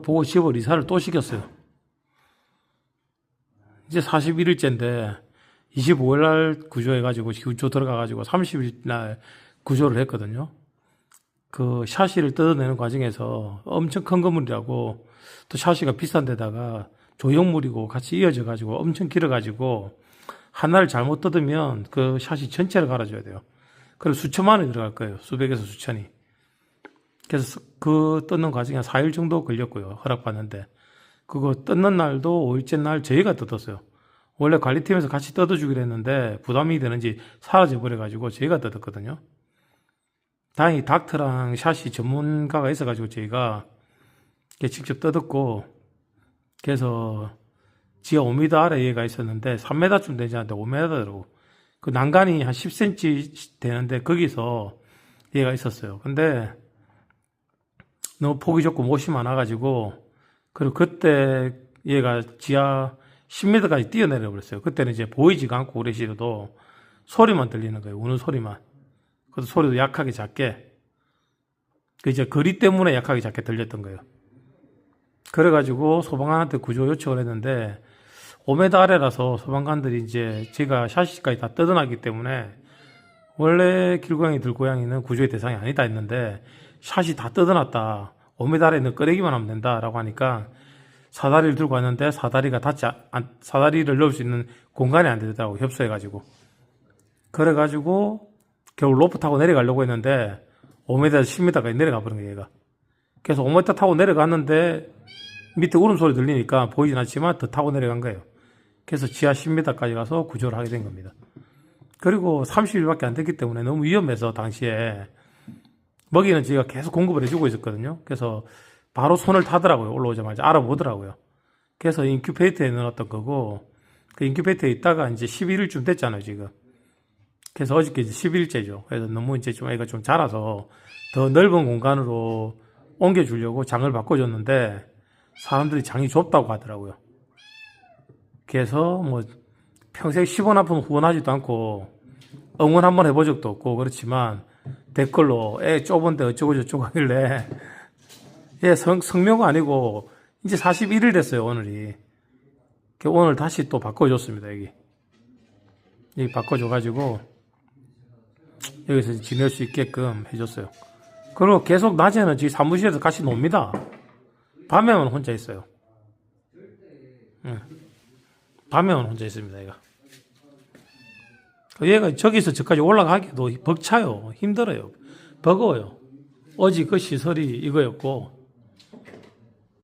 보고 집을 이사를 또 시켰어요. 이제 41일째인데 25일 날 구조해가지고 구조 들어가가지고 30일 날 구조를 했거든요. 그 샤시를 뜯어내는 과정에서 엄청 큰 건물이라고 또 샤시가 비싼 데다가 조형물이고 같이 이어져 가지고 엄청 길어 가지고 하나를 잘못 뜯으면 그 샤시 전체를 갈아줘야 돼요. 그리고 수천만 원이 들어갈 거예요. 수백에서 수천이. 그래서 그 뜯는 과정에 한 4일 정도 걸렸고요. 허락받는데. 그거 뜯는 날도 5일째 날 저희가 뜯었어요. 원래 관리팀에서 같이 뜯어주기로 했는데 부담이 되는지 사라져 버려가지고 저희가 뜯었거든요. 다행히 닥터랑 샷이 전문가가 있어가지고 저희가 직접 뜯었고 그래서 지하 5m 아래 얘가 있었는데 3m쯤 되지 않는데 5m더라고. 그 난간이 한 10cm 되는데 거기서 얘가 있었어요. 근데 너무 폭이 좁고 못이 많아가지고 그리고 그때 얘가 지하 10m까지 뛰어내려 버렸어요. 그때는 이제 보이지가 않고 그래시도 소리만 들리는 거예요. 우는 소리만. 그래도 소리도 약하게 작게. 그 이제 거리 때문에 약하게 작게 들렸던 거예요. 그래가지고 소방관한테 구조 요청을 했는데 5m 아래라서 소방관들이 이제 제가 샤시까지 다 뜯어놨기 때문에 원래 길고양이 들고양이는 구조의 대상이 아니다 했는데 샷이 다 뜯어놨다. 5m 아래는 끄레기만 하면 된다라고 하니까 사다리를 들고 왔는데 사다리가 닿지 않, 사다리를 넣을 수 있는 공간이 안 되더라고 협소해가지고. 그래가지고 겨우 로프 타고 내려가려고 했는데 5m에서 10m까지 내려가 버린 거예요 얘가. 그래서 5m 타고 내려갔는데 밑에 울음소리 들리니까 보이진 않지만 더 타고 내려간 거예요. 그래서 지하 10m까지 가서 구조를 하게 된 겁니다. 그리고 30일밖에 안 됐기 때문에 너무 위험해서 당시에 먹이는 저희가 계속 공급을 해주고 있었거든요 그래서 바로 손을 타더라고요 올라오자마자 알아보더라고요 그래서 인큐베이터에 넣어놨던 거고 그 인큐베이터에 있다가 이제 11일쯤 됐잖아요 지금 그래서 어저께 이제 10일째죠. 그래서 너무 이제 좀 애가 좀 자라서 더 넓은 공간으로 옮겨주려고 장을 바꿔줬는데 사람들이 장이 좁다고 하더라고요. 그래서 뭐 평생 10원 아픈 후원하지도 않고 응원 한번 해본 적도 없고 그렇지만 댓글로 애 좁은데 어쩌고 저쩌고 하길래 예, 성, 성묘가 아니고 이제 41일 됐어요, 오늘이. 그 오늘 다시 또 바꿔줬습니다, 여기. 여기 바꿔줘가지고 여기서 지낼 수 있게끔 해줬어요. 그리고 계속 낮에는 저희 사무실에서 같이 놉니다. 밤에만 혼자 있어요. 응. 밤에만 혼자 있습니다, 얘가. 얘가 저기서 저까지 올라가기도 벅차요. 힘들어요. 버거워요. 어제 그 시설이 이거였고,